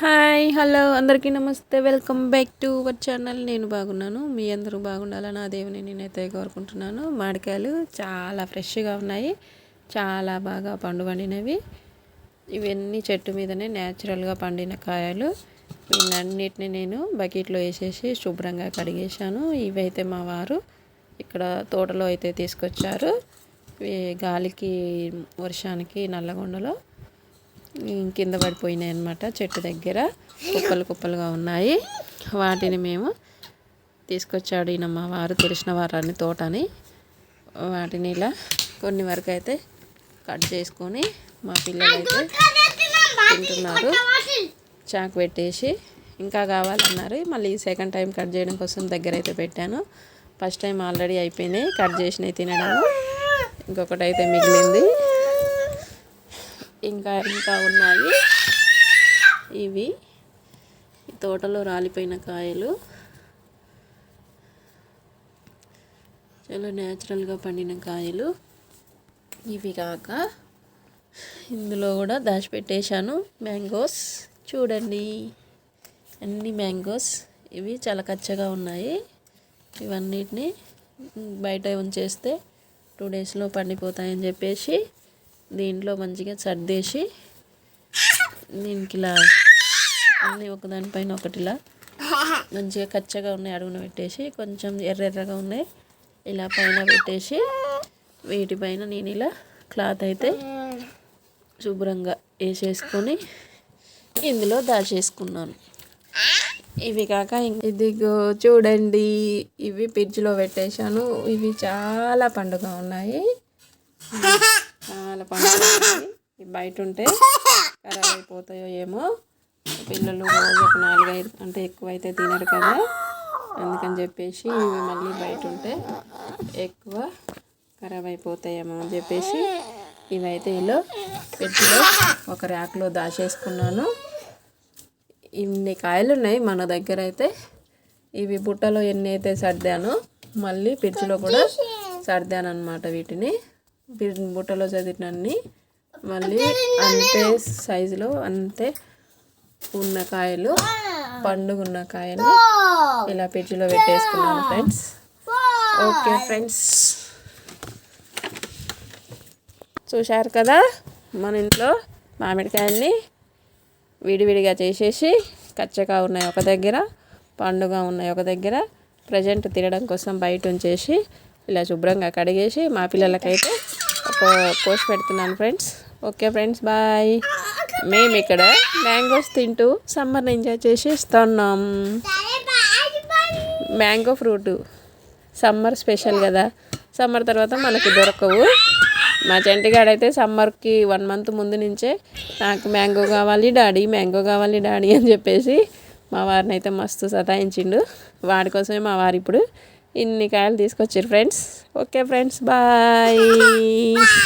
Hi hello అందరికీ నమస్తే. Welcome back to our channel. నేను బాగున్నాను. మీ అందరూ బాగుండాలని ఆ దేవుని నేనైతే కోరుకుంటున్నాను. మామిడికాయలు చాలా ఫ్రెష్గా ఉన్నాయి. చాలా బాగా పండు పండినవి ఇవన్నీ చెట్టు మీదనే న్యాచురల్గా పండిన కాయలు. వీళ్ళన్నిటిని నేను బకెట్లో వేసేసి శుభ్రంగా కడిగేశాను. ఇవైతే మా వారు ఇక్కడ తోటలో అయితే తీసుకొచ్చారు. గాలికి వర్షానికి నల్లగొండలో కింద పడిపోయినాయి అనమాట చెట్టు దగ్గర. కుప్పలు కుప్పలుగా ఉన్నాయి. వాటిని మేము తీసుకొచ్చాడు ఈయన మా వారు తెలిసిన వారాన్ని తోటని. వాటిని ఇలా కొన్ని వరకు అయితే కట్ చేసుకొని మా పిల్లలు అయితే తింటున్నారు. చాకు పెట్టేసి ఇంకా కావాలన్నారు. మళ్ళీ సెకండ్ టైం కట్ చేయడం కోసం దగ్గర అయితే పెట్టాను. ఫస్ట్ టైం ఆల్రెడీ అయిపోయినాయి. కట్ చేసినవి తినడం ఇంకొకటి అయితే మిగిలింది. ఇంకా ఇంకా ఉన్నాయి. ఇవి. తోటలో రాలిపోయిన కాయలు. చాలా న్యాచురల్గా పండిన కాయలు. ఇవి కాక ఇందులో కూడా దాచిపెట్టేశాను మ్యాంగోస్. చూడండి. అన్ని మ్యాంగోస్. ఇవి చాలా కచ్చగా ఉన్నాయి. ఇవన్నిటిని బయట ఉంచేస్తే టూ డేస్లో పండిపోతాయని చెప్పేసి దీంట్లో మంచిగా సర్దేసి దీనికి ఇలా అన్నీ ఒకదానిపైన ఒకటిలా మంచిగా కచ్చగా ఉన్నాయి అడుగున పెట్టేసి కొంచెం ఎర్రెర్రగా ఉన్నాయి. ఇలా పైన పెట్టేసి వీటిపైన నేను ఇలా క్లాత్ అయితే శుభ్రంగా వేసేసుకొని ఇందులో దాచేసుకున్నాను. ఇవి కాక ఇదిగో చూడండి ఇవి ఫ్రిడ్జ్లో పెట్టేశాను. ఇవి చాలా పండుగ ఉన్నాయి. బయట ఉంటే ఖరాబ్ అయిపోతాయో ఏమో. పిల్లలు రోజు ఒక నాలుగైదు అంటే ఎక్కువ అయితే తినరు కదా. అందుకని చెప్పేసి ఇవి మళ్ళీ బయట ఉంటే ఎక్కువ ఖరాబ్ అయిపోతాయేమో అని చెప్పేసి ఇవైతే ఇలా పెట్టిలో ఒక ర్యాక్లో దాచేసుకున్నాను. ఇన్ని కాయలు ఉన్నాయి మన దగ్గర అయితే ఇవి బుట్టలో ఎన్ని అయితే సర్దానో మళ్ళీ పిచ్చిలో కూడా సర్దాను అనమాట వీటిని బుట్టలో చదివినన్ని మళ్ళీ అంతే సైజులో అంతే ఉన్న కాయలు పండుగ ఉన్న కాయలు ఇలా పెట్టులో పెట్టేసుకున్నాను ఫ్రెండ్స్ ఓకే ఫ్రెండ్స్ చూశారు కదా మన ఇంట్లో మామిడికాయల్ని విడివిడిగా చేసేసి కచ్చగా ఉన్నాయి ఒక దగ్గర పండుగ ఉన్నాయి ఒక దగ్గర ప్రజెంట్ తినడం కోసం బయట ఉంచేసి ఇలా శుభ్రంగా కడిగేసి మా పిల్లలకైతే ఒక పోస్ట్ పెడుతున్నాను ఫ్రెండ్స్ ఓకే ఫ్రెండ్స్ బాయ్ మేము ఇక్కడ మ్యాంగోస్ తింటూ సమ్మర్ని ఎంజాయ్ చేసి ఇస్తున్నాం మ్యాంగో ఫ్రూట్. సమ్మర్ స్పెషల్ కదా. సమ్మర్ తర్వాత మనకి దొరకవు. మా చెంటిగాడైతే సమ్మర్కి వన్ మంత్ ముందు నుంచే నాకు మ్యాంగో కావాలి డాడీ మ్యాంగో కావాలి డాడీ అని చెప్పేసి మా వారిని అయితే మస్తు సతాయించిండు. వాడి కోసమే మా వారు ఇప్పుడు ఇన్ని కాయలు తీసుకొచ్చారు ఫ్రెండ్స్ ఓకే ఫ్రెండ్స్ బాయ్